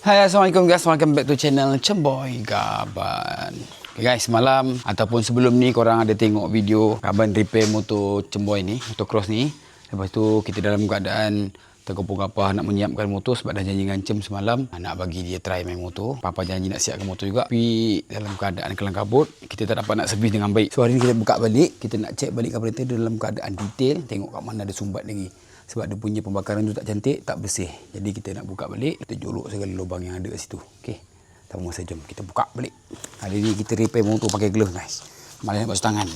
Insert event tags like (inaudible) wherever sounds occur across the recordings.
Hai Assalamualaikum guys. Welcome back to channel Cemboy Gaban. Okay guys semalam Ataupun sebelum ni korang ada tengok video Gaban repair motor Cemboy ni Motor cross ni. Lepas tu kita dalam keadaan Terkepung apa nak menyiapkan motor Sebab dah janji dengan Cem semalam Nak bagi dia try main motor. Papa janji nak siapkan motor juga. Tapi dalam keadaan kelang kabut Kita tak dapat nak servis dengan baik. So hari ni kita buka balik. Kita nak check balik carburetor dalam keadaan detail. Tengok kat mana ada sumbat lagi sebab dia punya pembakaran tu tak cantik, tak bersih. Jadi kita nak buka balik, kita jolok segala lubang yang ada kat situ. Okey. Tanpa masa jom kita buka balik. Hari ni kita repair motor pakai glove guys. Malah nak basuh tangan.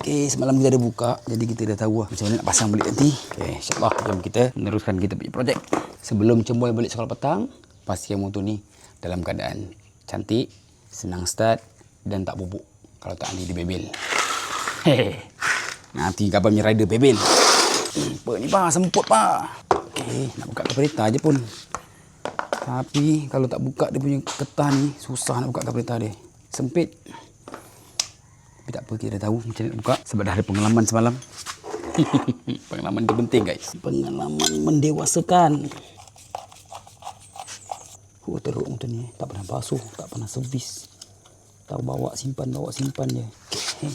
Okey, semalam kita ada buka, jadi kita dah tahu lah macam mana nak pasang balik nanti. Okey, insyaAllah jom kita meneruskan kita punya projek. Sebelum cemboy balik sekolah petang, pastikan motor ni dalam keadaan cantik, senang start dan tak bubuk. Kalau tak nanti dia bebel. Nanti kapan punya rider bebel. Apa ni pak? Semput pak. Okey, nak buka kereta je pun. Tapi kalau tak buka dia punya ketah ni, susah nak buka kereta dia. Sempit. Tapi tak apa, kita dah tahu macam nak buka. Sebab dah ada pengalaman semalam. (laughs) pengalaman tu penting guys. Pengalaman mendewasakan. Oh, teruk motor ni. Tak pernah basuh, tak pernah servis. Tahu bawa simpan, bawa simpan je. Okay.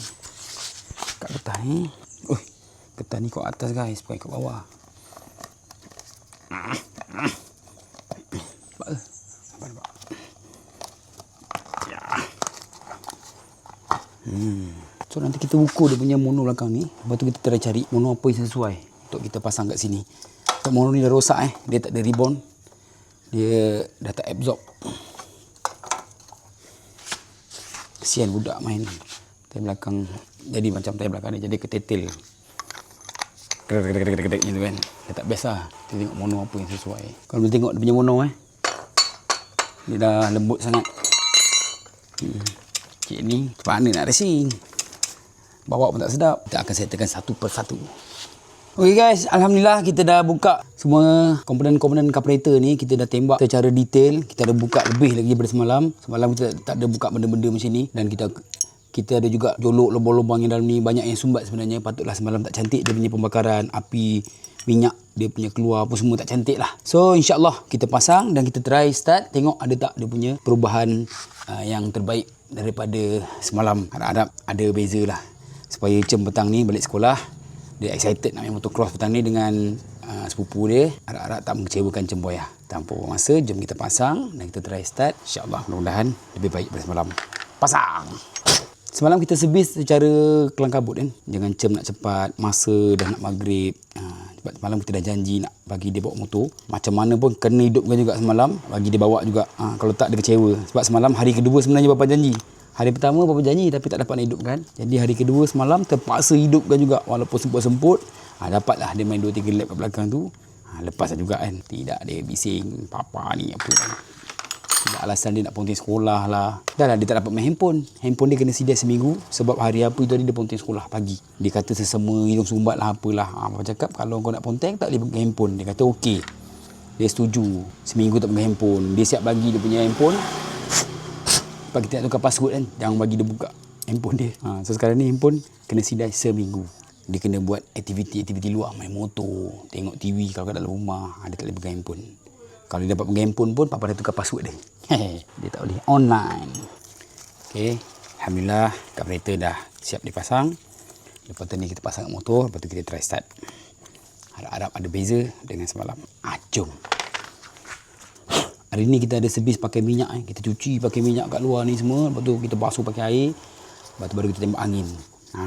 Kat getah ni. Ui, getah ni kat atas guys, bukan kat bawah. Nampak ke? Nampak, nampak. Ya. Hmm. So nanti kita ukur dia punya mono belakang ni. Lepas tu kita try cari mono apa yang sesuai untuk kita pasang kat sini. So mono ni dah rosak eh. Dia tak ada ribbon. Dia dah tak absorb. Kesian budak main. Tayar belakang jadi macam tayar belakang ni jadi ketetel. Kedek kedek kedek kedek gitu kan. Dia tak biasa. Kita tengok mono apa yang sesuai. Kalau boleh tengok dia punya mono eh. Dia dah lembut sangat. Hmm. Cik ni mana nak racing? Bawa pun tak sedap. Kita akan settlekan satu per satu. Okay guys, Alhamdulillah kita dah buka semua komponen-komponen carburetor ni. Kita dah tembak secara detail. Kita dah buka lebih lagi daripada semalam. Semalam kita tak ada buka benda-benda macam ni. Dan kita kita ada juga jolok lubang-lubang yang dalam ni. Banyak yang sumbat sebenarnya. Patutlah semalam tak cantik dia punya pembakaran. Api, minyak dia punya keluar apa semua tak cantik lah. So insyaAllah kita pasang dan kita try start. Tengok ada tak dia punya perubahan uh, yang terbaik daripada semalam. Harap-harap ada beza lah. Supaya Cem petang ni balik sekolah. Dia excited nak main motocross petang ni dengan uh, sepupu dia. Harap-harap tak mengecewakan Cem Boy lah. Tanpa masa, jom kita pasang dan kita try start. InsyaAllah mudah-mudahan lebih baik daripada semalam. Pasang! Semalam kita servis secara kelang kabut kan. Jangan Cem nak cepat, masa dah nak maghrib. Ha, sebab semalam kita dah janji nak bagi dia bawa motor. Macam mana pun kena hidupkan juga semalam. Bagi dia bawa juga. Ha, kalau tak dia kecewa. Sebab semalam hari kedua sebenarnya bapa janji. Hari pertama bapa janji tapi tak dapat nak hidupkan. Jadi hari kedua semalam terpaksa hidupkan juga. Walaupun semput-semput. Ha, dapatlah dia main 2-3 lap kat belakang tu. Ha, lepas juga kan. Tidak dia bising. Papa ni apa alasan dia nak ponting sekolah lah. Dah lah dia tak dapat main handphone. Handphone dia kena sedia seminggu. Sebab hari apa itu dia ponting sekolah pagi. Dia kata sesama hidung sumbat lah apalah. Ha, apa cakap kalau kau nak ponting tak boleh pegang handphone. Dia kata okey. Dia setuju. Seminggu tak pegang handphone. Dia siap bagi dia punya handphone. Lepas kita nak tukar password kan. Jangan bagi dia buka handphone dia. Ha, so sekarang ni handphone kena sedia seminggu. Dia kena buat aktiviti-aktiviti luar. Main motor. Tengok TV kalau kat dalam rumah. Dia tak boleh pegang handphone. Kalau dia dapat pegang handphone pun, Papa dah tukar password dia. (laughs) dia tak boleh online. Okay. Alhamdulillah, carburetor dah siap dipasang. Lepas tu ni kita pasang kat motor. Lepas tu kita try start. Harap-harap ada beza dengan semalam. Ah, jom. Hari ni kita ada servis pakai minyak. Eh. Kita cuci pakai minyak kat luar ni semua. Lepas tu kita basuh pakai air. Lepas tu baru kita tembak angin. Ha.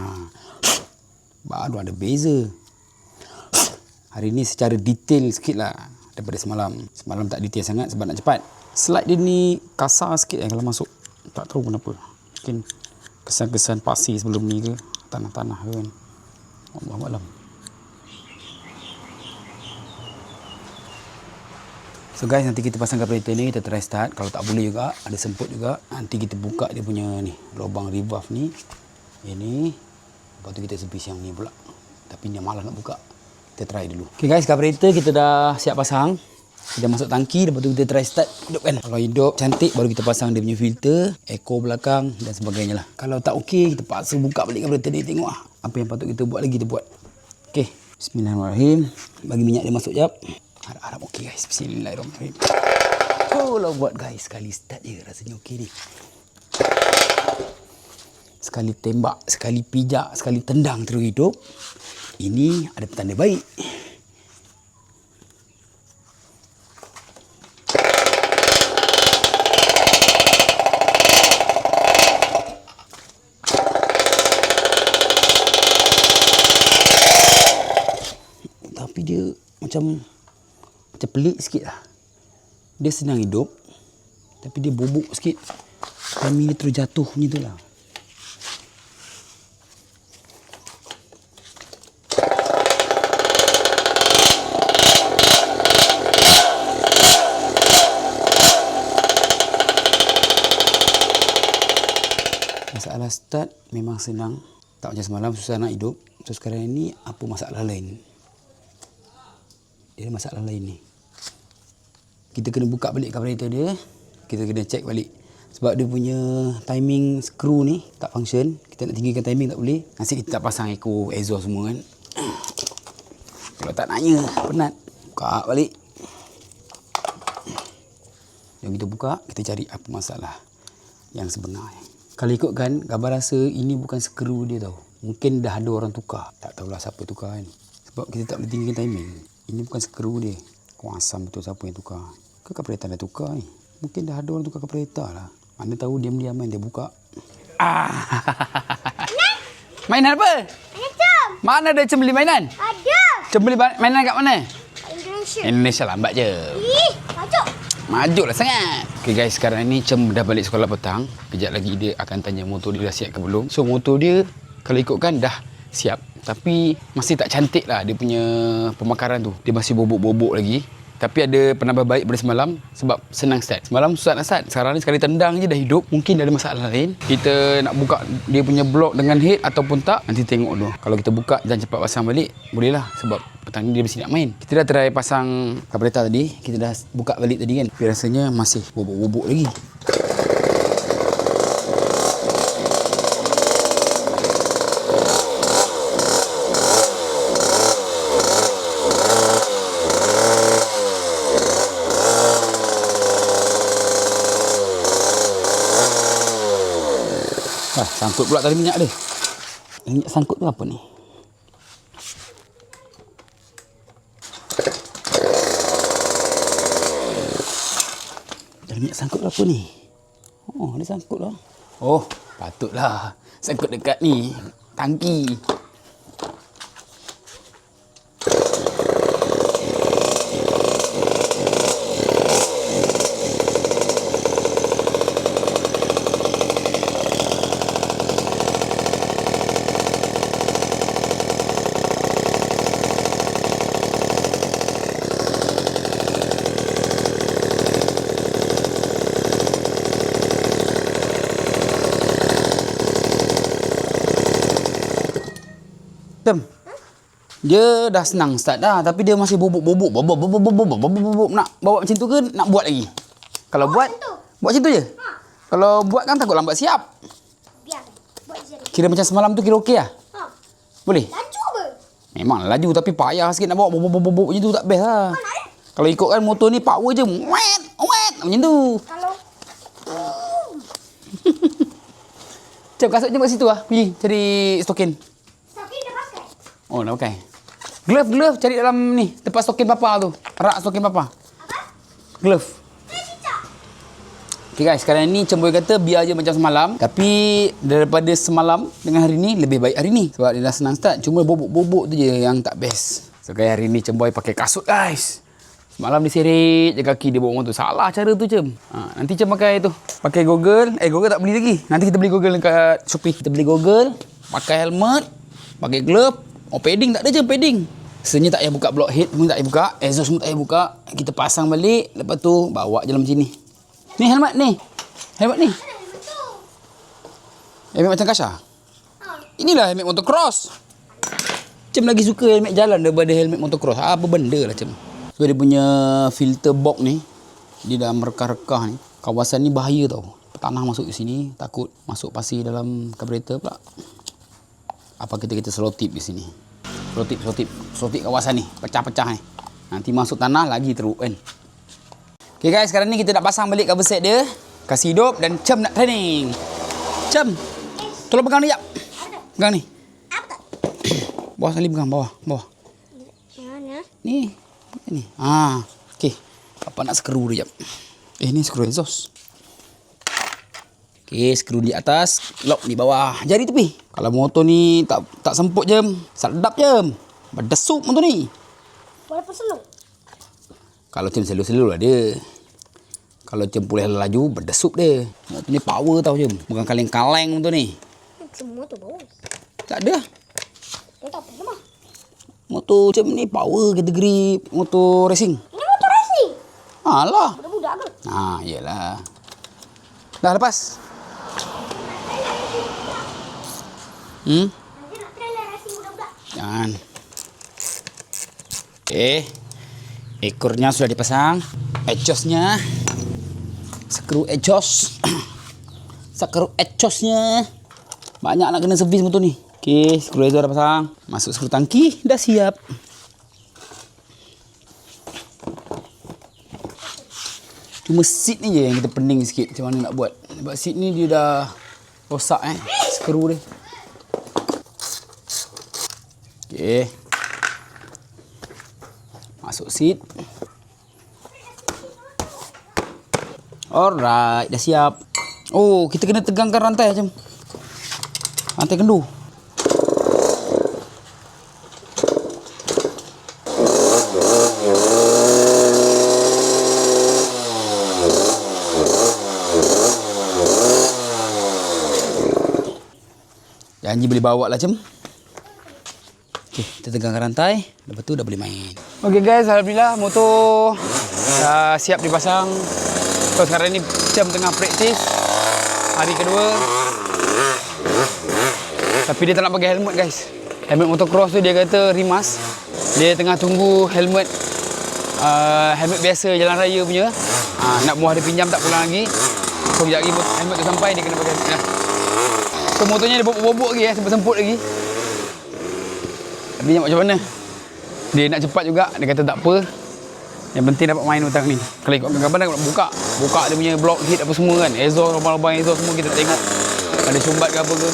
Baru ada beza. Hari ni secara detail sikit lah daripada semalam. Semalam tak detail sangat sebab nak cepat. Slide dia ni kasar sikit eh kalau masuk. Tak tahu kenapa. Mungkin kesan-kesan pasir sebelum ni ke. Tanah-tanah ke kan. Allah Alam. So guys nanti kita pasang carburetor ni kita try start kalau tak boleh juga ada semput juga nanti kita buka dia punya ni lubang rebuff ni ini lepas tu kita servis yang ni pula tapi ni malas nak buka kita try dulu Okay guys carburetor kita dah siap pasang kita masuk tangki lepas tu kita try start hidupkan kalau hidup cantik baru kita pasang dia punya filter echo belakang dan sebagainya lah kalau tak okey kita paksa buka balik carburetor dia tengok lah apa yang patut kita buat lagi kita buat Okay Bismillahirrahmanirrahim bagi minyak dia masuk jap Harap-harap okey guys. Bismillahirrahmanirrahim. Oh, lah buat guys. Sekali start je rasanya okey ni. Sekali tembak, sekali pijak, sekali tendang terus hidup. Ini ada petanda baik. Tapi dia macam macam pelik sikit lah. Dia senang hidup. Tapi dia bubuk sikit. Timing dia terus jatuh macam tu lah. Masalah start memang senang. Tak macam semalam susah nak hidup. So sekarang ni apa masalah lain? Dia ada masalah lain ni. Kita kena buka balik carburetor dia. Kita kena check balik. Sebab dia punya timing screw ni tak function. Kita nak tinggikan timing tak boleh. Nasib kita tak pasang echo exhaust semua kan. (clears throat) Kalau tak naknya, penat. Buka balik. Jom kita buka, kita cari apa masalah yang sebenarnya. Kalau ikutkan, gambar rasa ini bukan skru dia tau. Mungkin dah ada orang tukar. Tak tahulah siapa tukar kan. Sebab kita tak boleh tinggikan timing. Ini bukan skru dia. Kuasam betul siapa yang tukar. Ke kereta dah tukar ni? Mungkin dah ada orang tukar kereta lah. Mana tahu diam-diam kan dia buka. Ah. (laughs) mainan apa? Macam Mana ada cem beli mainan? ada Cem beli mainan kat mana? Indonesia. Indonesia lambat je. Ih, macam Maju lah sangat. Okay guys, sekarang ni Cem dah balik sekolah petang. Kejap lagi dia akan tanya motor dia dah siap ke belum. So motor dia kalau ikutkan dah siap. Tapi masih tak cantik lah dia punya pemakaran tu. Dia masih bobok-bobok lagi. Tapi ada penambah baik pada semalam sebab senang start. Semalam susah nak start. Sekarang ni sekali tendang je dah hidup. Mungkin ada masalah lain. Kita nak buka dia punya blok dengan head ataupun tak. Nanti tengok dulu. Kalau kita buka dan cepat pasang balik, boleh lah. Sebab petang ni dia mesti nak main. Kita dah try pasang carburetor tadi. Kita dah buka balik tadi kan. Tapi rasanya masih bobok-bobok lagi. Ah, sangkut pula tali minyak dia. Minyak sangkut tu apa ni? Minyak sangkut apa ni? Oh, dia sangkut lah. Oh, patutlah. Sangkut dekat ni. Tangki. Dia dah senang start dah tapi dia masih bobok-bobok bobok bobok bobok bobok bobok bobok nak bawa macam tu ke nak buat lagi? Kalau buat buat macam tu je. Kalau buat kan takut lambat siap. Kira macam semalam tu kira okey lah. Boleh? Memang laju tapi payah sikit nak bawa bobok bobok bobok macam tu tak best lah. Kalau ikutkan motor ni power je. Wet, wet macam tu. Kalau Cep kasut je kat situ lah. Pergi cari stokin. Tapi dah pakai. Oh, nak pakai. Glove, glove cari dalam ni. Tempat stokin papa tu. Rak stokin papa. Apa? Glove. Okay guys, sekarang ni Cemboy kata biar je macam semalam. Tapi daripada semalam dengan hari ni lebih baik hari ni. Sebab dia dah senang start. Cuma bobok-bobok tu je yang tak best. So guys, hari ni Cemboy pakai kasut guys. Semalam dia seret je kaki dia bawa motor. Salah cara tu Cem. Ha, nanti Cem pakai tu. Pakai goggle. Eh goggle tak beli lagi. Nanti kita beli goggle dekat Shopee. Kita beli goggle. Pakai helmet. Pakai glove. Oh padding tak ada je padding. Sebenarnya tak payah buka block head pun tak payah buka. Exhaust pun tak payah buka. Kita pasang balik. Lepas tu bawa je dalam macam ni. Helmet ni. Helmet ni. Helmet macam Kasha. Ha. Inilah helmet motocross. Cem lagi suka helmet jalan daripada helmet motocross. Apa benda lah Cem. So dia punya filter box ni. Dia dah merekah-rekah ni. Kawasan ni bahaya tau. Tanah masuk ke sini. Takut masuk pasir dalam carburetor pula. Apa kita kita selotip di sini. Selotip, selotip. Selotip kawasan ni. Pecah-pecah ni. Nanti masuk tanah lagi teruk kan. Okay guys, sekarang ni kita nak pasang balik cover set dia. Kasih hidup dan Cem nak training. Cem, tolong pegang ni jap. Apa? Pegang ni. Apa? (coughs) Bawah sekali pegang, bawah, bawah. Ni, ni. Ah, okey. Papa nak skru dia jap. Eh, ni skru exhaust. Okey, skru di atas, lock di bawah. Jari tepi. Kalau motor ni tak tak semput je, sedap je. Berdesuk motor ni. Walaupun slow. Kalau Cem selalu-selalu lah dia. Kalau Cem boleh laju, berdesup dia. Motor ni power tau Cem. Bukan kaleng-kaleng motor ni. Semua tu bau. Tak ada. Tak apa mah. Motor Cem ni power kategori motor racing. Ini motor racing. Alah. Budak-budak ke? Ha, iyalah. Dah lepas. Hmm? Jangan. Okey. Ekornya sudah dipasang. Exhaustnya. Skru exhaust. (coughs) Skru exhaustnya. Banyak nak kena servis motor ni. Okey, skru exhaust dah pasang. Masuk skru tangki. Dah siap. Cuma seat ni je yang kita pening sikit macam mana nak buat. Sebab seat ni dia dah rosak eh. Skru dia. Okey. Masuk seat. Alright, dah siap. Oh, kita kena tegangkan rantai macam. Rantai kendu. Janji boleh bawa lah Cem. Okey, kita tegangkan rantai. Lepas tu dah boleh main. Okey guys, Alhamdulillah motor dah siap dipasang. So sekarang ni Cem tengah praktis. Hari kedua. Tapi dia tak nak pakai helmet guys. Helmet motocross tu dia kata rimas. Dia tengah tunggu helmet uh, helmet biasa jalan raya punya. Uh, nak muah dia pinjam tak pulang lagi. So sekejap lagi helmet tu sampai dia kena pakai helmet dah. So motornya dia bobok-bobok lagi eh, semput-semput lagi. Tapi macam mana? Dia nak cepat juga, dia kata tak apa. Yang penting dapat main petang ni. Kalau ikut gambar nak buka. Buka dia punya block hit apa semua kan. Exhaust, lubang-lubang exhaust semua kita tengok. Ada sumbat ke apa ke.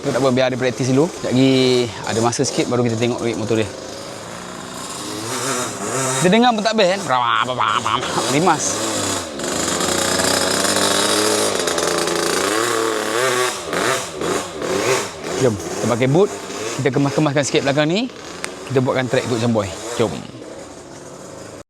Tu tak apa, biar dia praktis dulu. Sekejap lagi ada masa sikit baru kita tengok lagi motor dia. Dia dengar pun tak best kan. Rimas. Jom, kita pakai boot. Kita kemas-kemaskan sikit belakang ni. Kita buatkan track ikut macam boy. Jom.